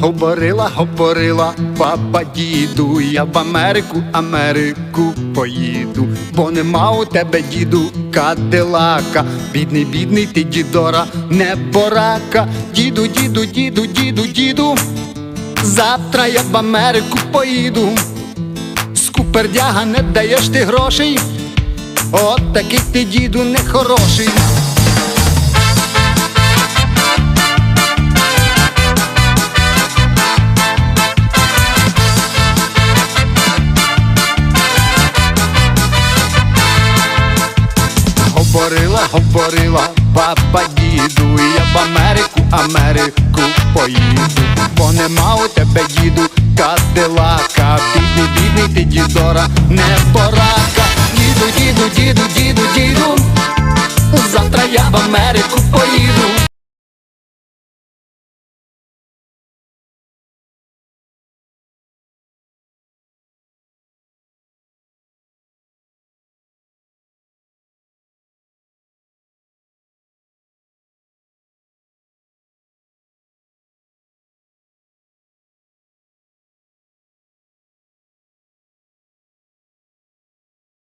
Говорила, говорила, папа діду, я в Америку, Америку поїду, бо нема у тебе, діду, кадилака. Бідний, бідний ти дідора, не порака. Діду, діду, діду, діду, діду. Завтра я в Америку поїду. Скупердяга не даєш ти грошей. От такий ти діду нехороший. Говорила, говорила, папа діду, я в Америку, Америку поїду, бо нема у тебе діду кадилака, бідний, бідний ти дідора, не порака, діду, діду, діду, діду, діду, завтра я в Америку поїду.